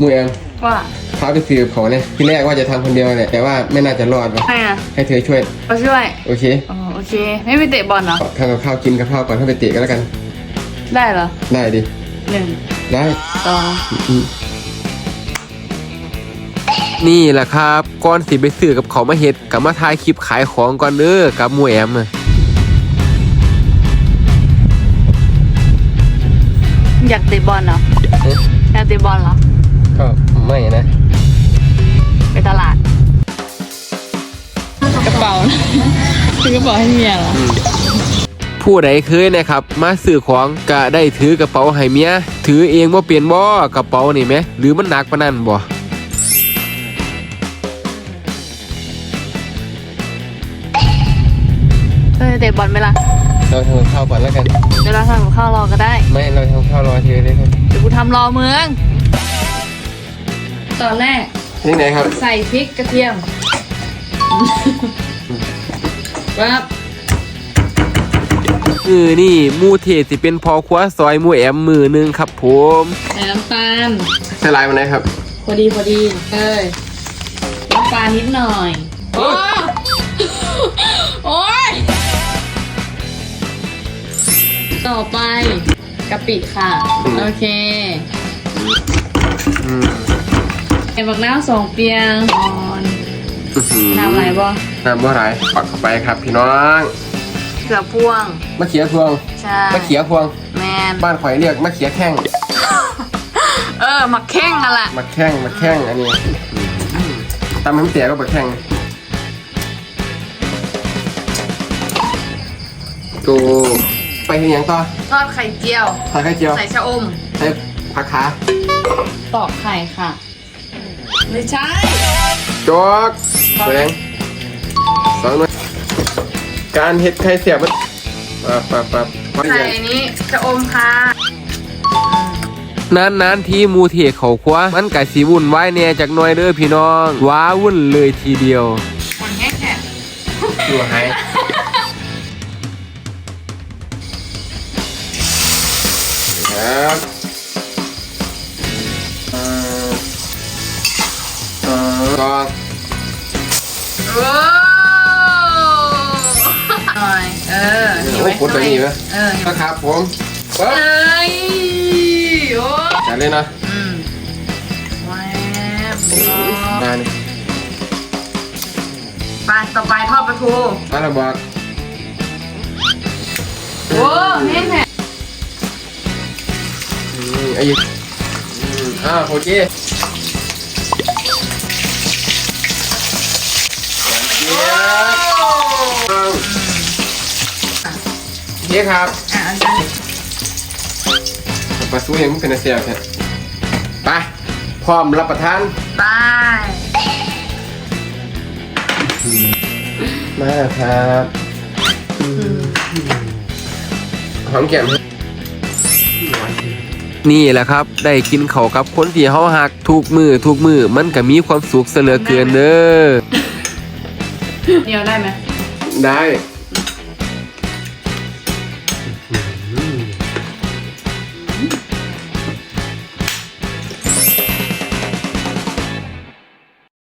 มูแอมว่าพาไปสืบเขาเนี่ยที่แรกว่าจะทำคนเดียวแหละแต่ว่าไม่น่าจะรอดว่ะใครอะให้เธอช่วย มาช่วยโอเคอ๋อโอเค ไม่ไปเตะบอลเหรอ ทำกับข้าวกินกับข้าวก่อนถ้าไปเตะก็แล้วกัน ได้เหรอได้ดิ หนึ่งได้ สองนี่แหละครับก่อนสิไปซื้อกับเขามาเฮ็ดกับมาถ่ายคลิปขายของก่อนเด้อกับหมูแอมอะอยากเตะบอลเหรออยากเตะบอลเหรอ ก็ไม่นะ ไปตลาด กระเป๋าซื้อกระเป๋าให้เมียเหรอผู้ใดเคยนะครับ มาซื้อของก็ได้ถือกระเป๋าให้เมียถือเองว่าเปลี่ยนบ่กระเป๋านี่ไหมหรือมันหนักปานนั้นบ่เออเตะบอลไหมล่ะเราทำข้าวก่อนแล้วกัน เดี๋ยวเราทำกับข้าวรอก็ได้ ไม่เราทำข้าวรอเธอเลยครับเดี๋ยวกูทำรอเมือง ตอนแรกที่ไหนครับ ใส่พริกกระเทียมปั๊บมือนี่หมูเทศสิเป็นพอครัวซอยหมูแอมมือหนึงครับผมใส่น้ำตาลใส่ลายมันไหนครับ พอดีพอดีเอ้ยน้ำปลานิดหน่อย โอ้โอ้ยต่อไปกะปิค่ะอืมโอเค อืม เห็นบักน้ำสองเปียงอ่อนอื้อหือน้ำอะไรบ่น้ำบ่ไรปักเข้าไปครับพี่น้องเกลือพวงมะเขือพวงใช่มะเขือพวง แมนบ้านข่อยเรียกมะเขือแข้งเออหมักแข้งนั่นแหละมะแข้งมะแข้งอันนี้ตำให้มันเตี๋ยก็มะแข้งกูไปที่ยังต่อทอดไข่เจียว ใส่ไข่เจียวใส่ชะอมใส่ผักขาตอกไข่ค่ะ ไม่ใช่จอกแสงสองหน่วยการเห็ดไข่เสียบมันปั๊บปั๊บปั๊บปั๊บใส่อันนี้ชะอมค่ะนานนานๆที่หมูเทเขาคว้ามันกะสีวุ่นวายแหน่จากหน้อยเด้อพี่น้องว้าวุ่นเลยทีเดียวมันแห้งแค่อยู่ไหครับ ก็โอ้หน่อยเออโอ้โหตัวนี้ไหมเออนะครับผมเอ้ยโอ้จัดเลยนะอืมแวบมานี่ไปต่อไปทอดปลาทูมาระบอกโอ้แห้งแท้อืมไอ้ยิงอืมอ่าโอเค เยี่ยมเย้ครับอะอันนี้ปลาซูยังไม่เป็นอาเซียนแท้ไปพร้อมรับประทานไปมาครับหอมแก้มนี่แหละครับ ได้กินเขาวกับคนที่เฮาหักทุกมือทุกมือมันก็มีความสุขเสยเหลือเกินเด้อ เดียวได้ไหมได้